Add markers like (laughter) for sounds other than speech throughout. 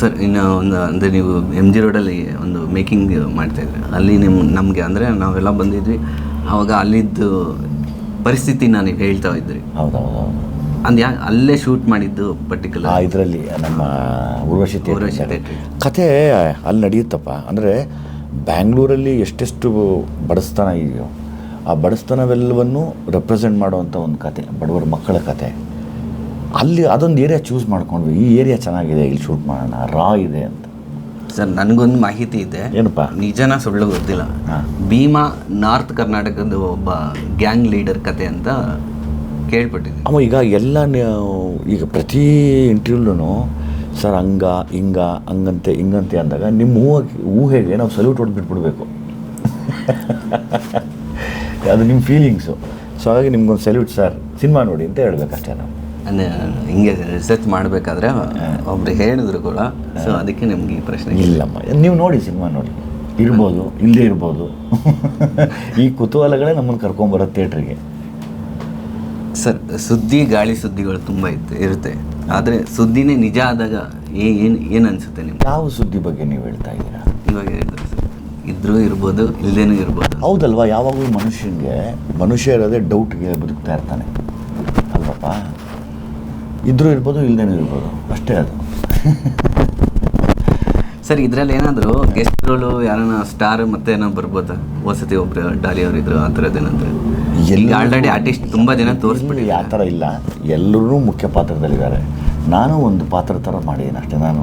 Sir ಇನ್ನು ಒಂದು ಅಂದರೆ ನೀವು ಎಂ ಜಿ ರೋಡಲ್ಲಿ ಒಂದು ಮೇಕಿಂಗ್ ಮಾಡ್ತಾಯಿದ್ರಿ ಅಲ್ಲಿ ನಿಮ್ಮ ನಮಗೆ ಅಂದರೆ ನಾವೆಲ್ಲ ಬಂದಿದ್ವಿ. ಆವಾಗ ಅಲ್ಲಿದ್ದು ಪರಿಸ್ಥಿತಿ ನೀವು ಹೇಳ್ತಾ ಇದ್ರಿ. ಹೌದೌದು ಅಂದ್ ಯಾ ಅಲ್ಲೇ ಶೂಟ್ ಮಾಡಿದ್ದು ಪರ್ಟಿಕ್ಯುಲರ್ ಇದರಲ್ಲಿ ನಮ್ಮ ಊರ್ವಶಿ. ಕತೆ ಅಲ್ಲಿ ನಡೆಯುತ್ತಪ್ಪ. ಅಂದರೆ ಬ್ಯಾಂಗ್ಳೂರಲ್ಲಿ ಎಷ್ಟೆಷ್ಟು ಬಡಸ್ತಾನ ಇದೆಯೋ ಆ ಬಡಸ್ತನವೆಲ್ಲವನ್ನು ರೆಪ್ರೆಸೆಂಟ್ ಮಾಡುವಂಥ ಒಂದು ಕತೆ ಬಡವರ ಮಕ್ಕಳ ಕತೆ ಅಲ್ಲಿ ಅದೊಂದು ಏರಿಯಾ ಚೂಸ್ ಮಾಡ್ಕೊಂಡ್ವಿ. ಈ ಏರಿಯಾ ಚೆನ್ನಾಗಿದೆ ಇಲ್ಲಿ ಶೂಟ್ ಮಾಡೋಣ ರಾ ಇದೆ ಅಂತ. ಸರ್ ನನಗೊಂದು ಮಾಹಿತಿ ಇದೆ. ಏನಪ್ಪ? ನಿಜನ ಸುಳ್ಳು ಗೊತ್ತಿಲ್ಲ. ಭೀಮಾ ನಾರ್ತ್ ಕರ್ನಾಟಕದ ಒಬ್ಬ ಗ್ಯಾಂಗ್ ಲೀಡರ್ ಕತೆ ಅಂತ ಕೇಳ್ಪಟ್ಟಿದ್ದೆ ಅವ ಈಗ ಎಲ್ಲ ಈಗ ಪ್ರತಿ ಇಂಟರ್ವ್ಯೂಲೂ ಸರ್ ಹಂಗ ಹಿಂಗ ಹಂಗಂತೆ ಹಿಂಗಂತೆ ಅಂದಾಗ ನಿಮ್ಮ ಊಹೆ ಊಹೆಗೆ ನಾವು ಸಲ್ಯೂಟ್ ಹೊಡೆದ್ಬಿಟ್ಬಿಡ್ಬೇಕು (laughs) ಅದು ನಿಮ್ಮ ಫೀಲಿಂಗ್ಸು ಸೊ ಹಾಗಾಗಿ ನಿಮ್ಗೊಂದು ಸಲ್ಯೂಟ್ ಸರ್ ಸಿನಿಮಾ ನೋಡಿ ಅಂತ ಹೇಳ್ಬೇಕಷ್ಟೇ ನಾವು. ಹಿಂಗೆ ರಿಸರ್ಚ್ ಮಾಡಬೇಕಾದ್ರೆ ಒಬ್ರು ಹೇಳಿದ್ರು ಕೂಡ. ಸೊ ಅದಕ್ಕೆ ನಿಮ್ಗೆ ಈ ಪ್ರಶ್ನೆ ಇಲ್ಲಮ್ಮ ನೀವು ನೋಡಿ ಸಿನಿಮಾ ನೋಡಿ. ಇರ್ಬೋದು ಇಲ್ಲೇ ಇರ್ಬೋದು. (laughs) ಈ ಕುತೂಹಲಗಳೇ ನಮ್ಮನ್ನು ಕರ್ಕೊಂಬರೋ ಥಿಯೇಟ್ರಿಗೆ. ಸರ್ ಸುದ್ದಿ ಗಾಳಿ ಸುದ್ದಿಗಳು ತುಂಬ ಇತ್ತು ಇರುತ್ತೆ. ಆದರೆ ಸುದ್ದಿನೇ ನಿಜ ಆದಾಗ ಏನು ಏನು ಅನಿಸುತ್ತೆ ನಿಮ್ಗೆ? ಯಾವ ಸುದ್ದಿ ಬಗ್ಗೆ ನೀವು ಹೇಳ್ತಾ ಇದ್ದೀರಾ? ಇವಾಗ ಹೇಳಿದ್ರು ಸರ್. ಇದ್ರೂ ಇರ್ಬೋದು ಇಲ್ಲದೇನೂ ಇರ್ಬೋದು. ಹೌದಲ್ವಾ ಯಾವಾಗಲೂ ಮನುಷ್ಯನಿಗೆ ಮನುಷ್ಯ ಇರೋದೇ ಡೌಟ್ಗೆ ಬದುಕ್ತಾ ಇರ್ತಾನೆ. ಅಲ್ವಪ್ಪ? ಇದ್ರೂ ಇರ್ಬೋದು ಇಲ್ದೇನೂ ಇರ್ಬೋದು. ಅಷ್ಟೇ ಅದು. ಸರ್ ಇದರಲ್ಲಿ ಏನಾದರೂ ಗೆಸ್ಟ್ಗಳು ಯಾರನ್ನ ಸ್ಟಾರ್ ಮತ್ತೆ ಏನೋ ಬರ್ಬೋದಾ? ವಸತಿ ಒಬ್ರು ಡಾಲಿ ಅವರು ಇದ್ರು ಆ ಥರದ್ದು ಏನಂದ್ರೆ? ಎಲ್ಲಿ ಆಲ್ರೆಡಿ ಆರ್ಟಿಸ್ಟ್ ತುಂಬ ಜನ ತೋರಿಸ್ಬಿಟ್ಟು ಯಾವ ಥರ ಇಲ್ಲ. ಎಲ್ಲರೂ ಮುಖ್ಯ ಪಾತ್ರದಲ್ಲಿದ್ದಾರೆ. ನಾನು ಒಂದು ಪಾತ್ರ ಥರ ಮಾಡಿದ್ದೀನಿ ಅಷ್ಟೇ. ನಾನು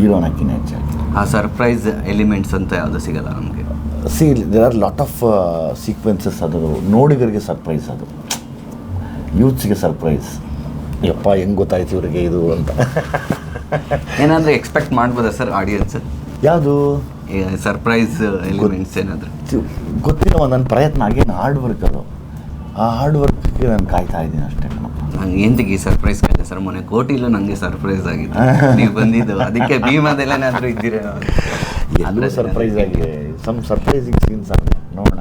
ಹೀರೋನಕ್ಕಿಂತ ಹೆಚ್ಚಾಗಿ ಆ ಸರ್ಪ್ರೈಸ್ ಎಲಿಮೆಂಟ್ಸ್ ಅಂತ ಯಾವುದು ಸಿಗಲ್ಲ ನಮಗೆ? See there are lot of sequences ಅದು. ನೋಡಿಗರಿಗೆ ಸರ್ಪ್ರೈಸ್ ಅದು. ಯೂತ್ಸ್ಗೆ ಸರ್ಪ್ರೈಸ್ ಯಪ್ಪ ಹೆಂಗ್ ಗೊತ್ತಾಯ್ತು ಇವರಿಗೆ ಇದು ಅಂತ? (laughs) ಏನಾದರೂ ಎಕ್ಸ್ಪೆಕ್ಟ್ ಮಾಡ್ಬೋದಾ ಸರ್ ಆಡಿಯನ್ಸ್ ಯಾವುದು? ಸರ್ಪ್ರೈಸ್ ಎಲಿಮೆಂಟ್ಸ್ ಏನಾದರೂ? ಗೊತ್ತಿಲ್ಲ ನನ್ನ ಪ್ರಯತ್ನ ಆಗೇನು ಹಾರ್ಡ್ ವರ್ಕ್ ಅದು. ಆ ಹಾರ್ಡ್ ವರ್ಕ್ಗೆ ನಾನು ಕಾಯ್ತಾ ಇದ್ದೀನಿ ಅಷ್ಟೇ ಕಣಪ್ಪ. ನಂಗೆ ಎಂತಕ್ಕೆ ಈ ಸರ್ಪ್ರೈಸ್ ಕಾಯ್ದೆ ಸರ್ ಮೊನ್ನೆ ಕೋಟಿಲೂ ನನಗೆ ಸರ್ಪ್ರೈಸ್ ಆಗಿದೆ ನೀವು ಬಂದಿದ್ದು ಅದಕ್ಕೆ ಭೀಮಾದಲ್ಲೇನಾದರೂ ಇದ್ದೀರೇನೋ ಇದ್ದೀರಾ? (laughs) ಅಂದರೆ ಸರ್ಪ್ರೈಸ್ ಆಗಿದೆ. ಸಮ್ ಸರ್ಪ್ರೈಸಿಂಗ್ ಸೀನ್ಸ್ ಆಗಿದೆ ನೋಡೋಣ.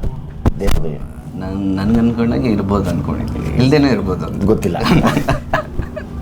ದೇವರಿಗೆ ನಾನು ನನ್ಗೆ ಅನ್ಕೊಂಡಾಗೆ ಇರ್ಬೋದು ಅನ್ಕೊಂಡಿದ್ದೀನಿ. ಇಲ್ದೇನೂ ಇರ್ಬೋದು ಅಂತ. ಗೊತ್ತಿಲ್ಲ. (laughs)